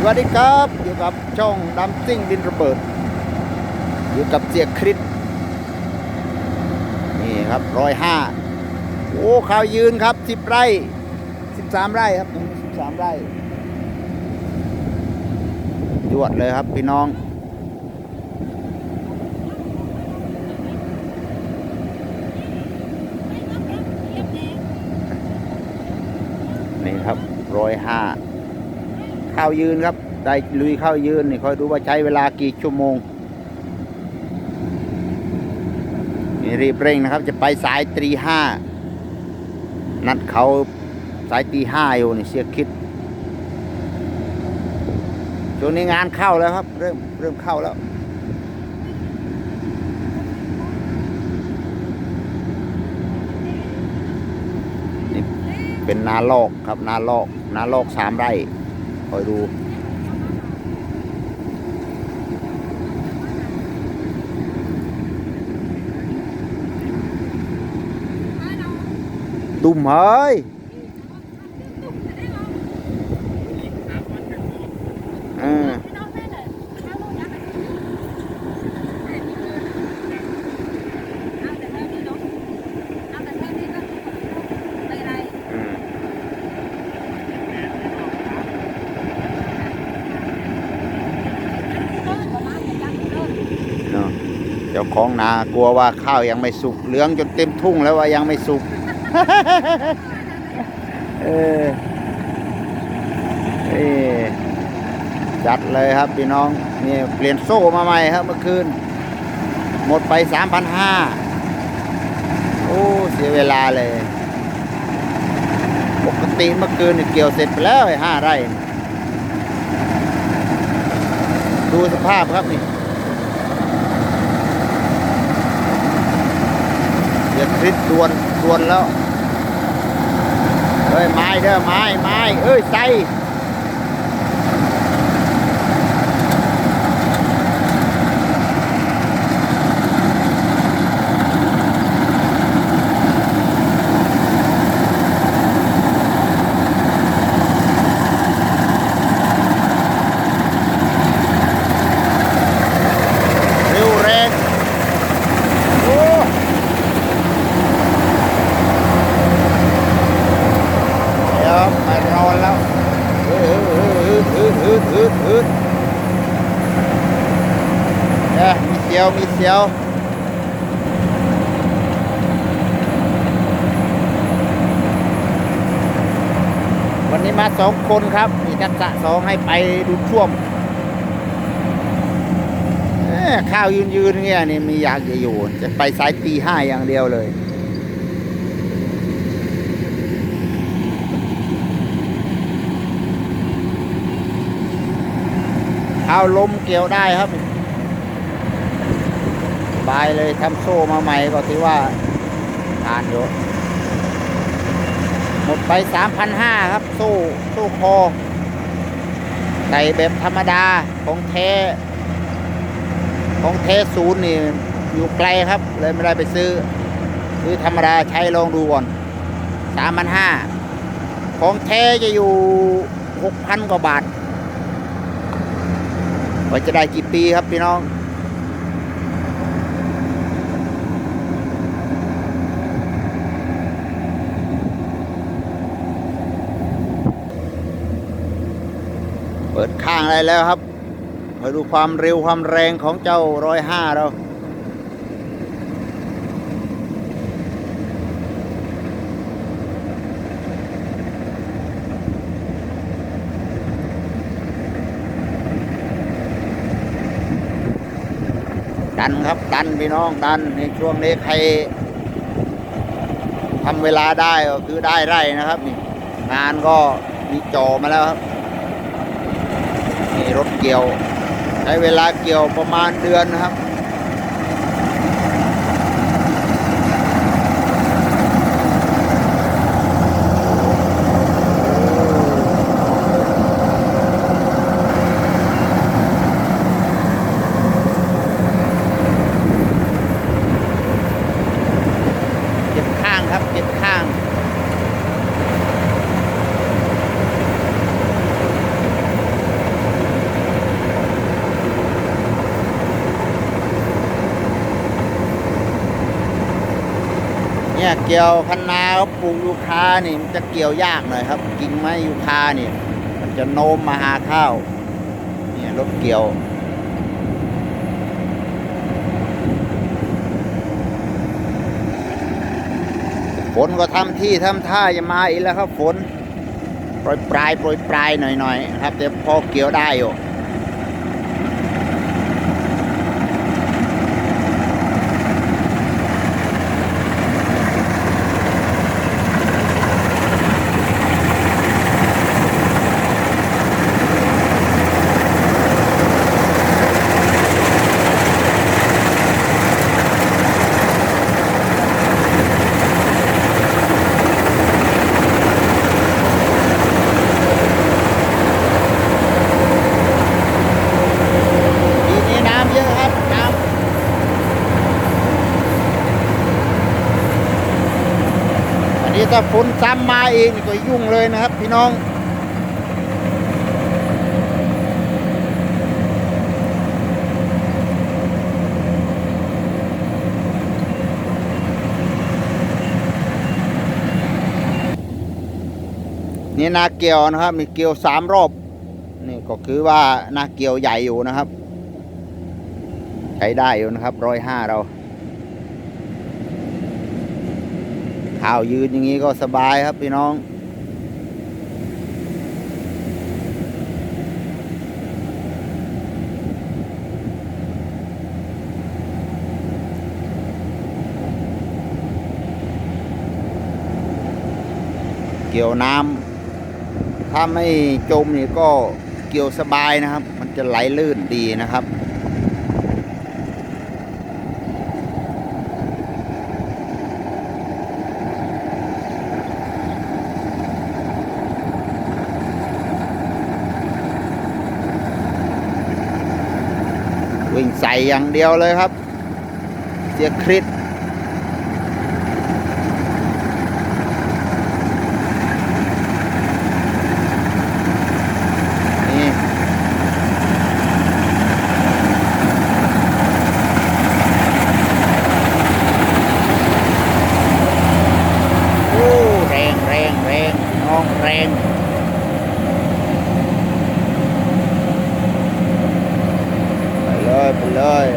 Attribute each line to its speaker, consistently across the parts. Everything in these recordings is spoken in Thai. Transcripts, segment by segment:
Speaker 1: สวัสดีครับอยู่กับช่องดัมซิ่งดินระเบิด อยู่กับเจียคริสนี่ครับร้อยห้าโอ้ข่าวยืนครับสิบไร่สิบสามไร่ครับตรงนี้สิบสามไร่ยวดเลยครับพี่น้องนี่ครับร้อยห้า ข้ายืนครับ ได้ลุยเข้ายืนนี่คอยดูว่าใช้เวลากี่ชั่วโมงนี่รีบเร่งนะครับ จะไปสายตรีห้านัดเขาสายตีห้าอยู่นี่เสียคิดช่วงนี้งานเข้าแล้วครับ เริ่มเริ่มเข้าแล้วนี่เป็นนาลอกครับ นาลอก นาลอกสามไร่ คอยดูตุ่มเฮ้ยอืมเนาะเจ้า ของนากลัวว่าข้าวยังไม่สุกเหลืองจนเต็มทุ่งแล้วว่ายังไม่สุกเออเอจัดเลยครับพี่น้องนี่เปลี่ยนโซ่มาใหม่ครับเมื่อคืน หมดไปสามพันห้าโอ้เสียเวลาเลย ปกติเมื่อคืนนี่เกี่ยวเสร็จไปแล้วไอ้ห้าไร่ ดูสภาพครับนี่ เดี๋ยวคลิปดวนดวนแล้วเอ้ยไม้เด้อไม้ไม้เอ้ยใส่เร็วแรงโอ้ เดี๋ยวไปรอแล้วฮึดฮึดฮึดฮึดฮึดฮึดเนี่ยมี เสียววันนี้มาสองคนครับมีทักษะสองให้ไปดูช่วมเอ้อข้าวยืนยืนเงี้ยนี่มีอยากจะอยู่ จะไปสายตีห้าอย่างเดียวเลยเอาวลมเกี่ยวได้ครับ บายเลยทำโซ่มาใหม่ก็ถือว่าทานอยู่หมดไปสามพันห้าครับโซ่โซ่คอใส่แบบธรรมดาของแท้ของแท้ศูนย์นี่ อยู่ไกลครับ เลยไม่ได้ไปซื้อ ซื้อธรรมดาใช้ลองดูก่อนสามพันห้าของแท้จะอยู่หกพันกว่าบาทว่าจะได้กี่ปีครับพี่น้อง ปิดข้างได้แล้วครับมาดูความเร็วความแรงของเจ้าร้อยห้าเราดันครับดันพี่น้องดันในช่วงนี้ใครทำเวลาได้ก็คือได้ไร่นะครับนี่งานก็มีจอมาแล้วครับ รถเกี่ยวใช้เวลาเกี่ยวประมาณเดือนนะครับ เก็บข้างครับ เก็บข้าง น เกี่ยวคันนาเขาปลูกยูคานี่มันจะเกี่ยวยากหน่อยครับกิ่งไม้ยูคานี่มันจะโน้มมาหาข้าวเนี่ยรถเกี่ยวฝนก็ทำที่ทำท่าจะมาอีกแล้วครับฝนโปรยปลายโปรยปลายหน่อยๆนะครับแต่พอเกี่ยวได้อยู่ ปีนี้น้ำเยอะครับน้ำอันนี้ถ้าฝนซ้ำมาเองก็ยุ่งเลยนะครับ พี่น้อง นี่นาเกียวนะครับ มีเกียวสามรอบ นี่ก็คือว่านาเกียวใหญ่อยู่นะครับ ใช้ได้อยู่นะครับร้อยห้าเรา ข่าวยืนอย่างนี้ก็สบายครับพี่น้อง เกี่ยวน้ำถ้าไม่จมนี่ก็เกี่ยวสบายนะครับ มันจะไหลลื่นดีนะครับ วิ่งใส่อย่างเดียวเลยครับ เสียคริส นี่โอ้แรงแรงแรงน้องแรง ไปเลยไปเลย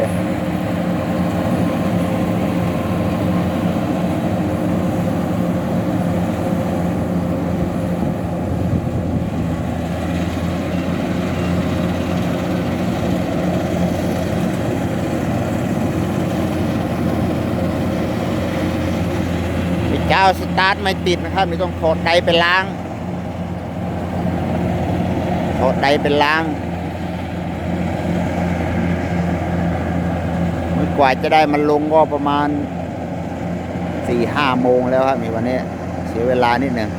Speaker 1: ไอ้เจ้าสตาร์ทไม่ติดนะครับนี่ต้องถอดไดไปล้างถอดไดไปล้างมันกว่าจะได้มันลงก็ประมาณสี่ห้าโมงแล้วครับมีวันนี้เสียเวลานิดหนึ่ง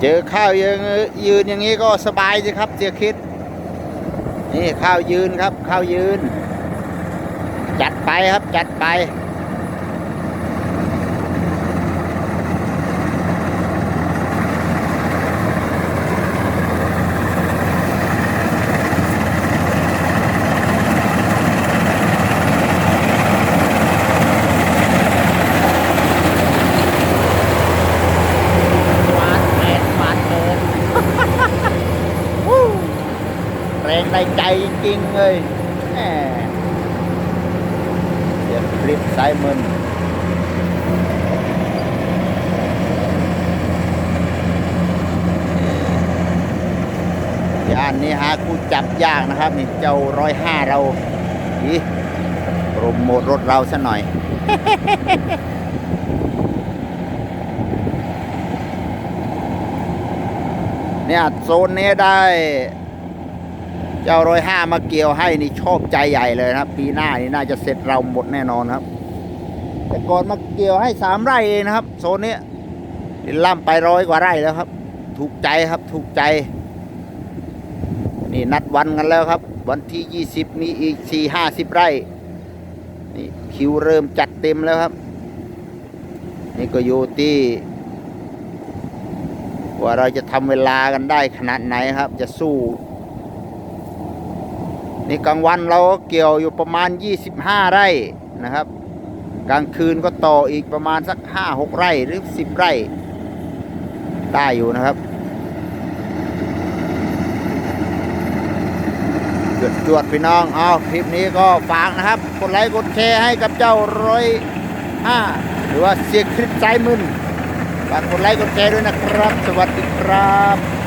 Speaker 1: เจอข้าวยืนยืนอย่างนี้ก็สบายสิครับเสียคิด นี่ข้าวยืนครับ ข้าวยืน จัดไปครับจัดไปหวานแปดหวานเกินวู้แรงในใจจริงเลยแหมเสียง คลิปสายมึนย่านนี้หาคู่จับยากนะครับนี่เจ้าร้อยห้าเราอีโปรโมทรถเราซะหน่อยเนี่ยโซนนี้ได้ เจ้าร้อยห้ามาเกี่ยวให้นี่ชอบใจใหญ่เลยนะครับ ปีหน้านี่น่าจะเสร็จเราหมดแน่นอนครับ แต่ก่อนมาเกี่ยวให้สามไร่เองนะครับ โซนนี้ล่ำไปร้อยกว่าไร่แล้วครับ ถูกใจครับถูกใจ นี่นัดวันกันแล้วครับ วันที่ยี่สิบมีอีกสี่ห้าสิบไร่นี่คิวเริ่มจัดเต็มแล้วครับ นี่ก็อยู่ที่ว่าเราจะทำเวลากันได้ขนาดไหนครับ จะสู้ นี่กลางวันเราก็เกี่ยวอยู่ประมาณ 25 ไร่นะครับ กลางคืนก็ต่ออีกประมาณสัก5-6ไร่หรือ10ไร่ ได้อยู่นะครับจวดจวดพี่น้องเอาคลิปนี้ก็ฝากนะครับ กดไลค์กดแชร์ให้กับเจ้าร้อยห้าหรือว่าเสียคลิปใจมึนฝากกดไลค์กดแชร์ด้วยนะครับ สวัสดีครับ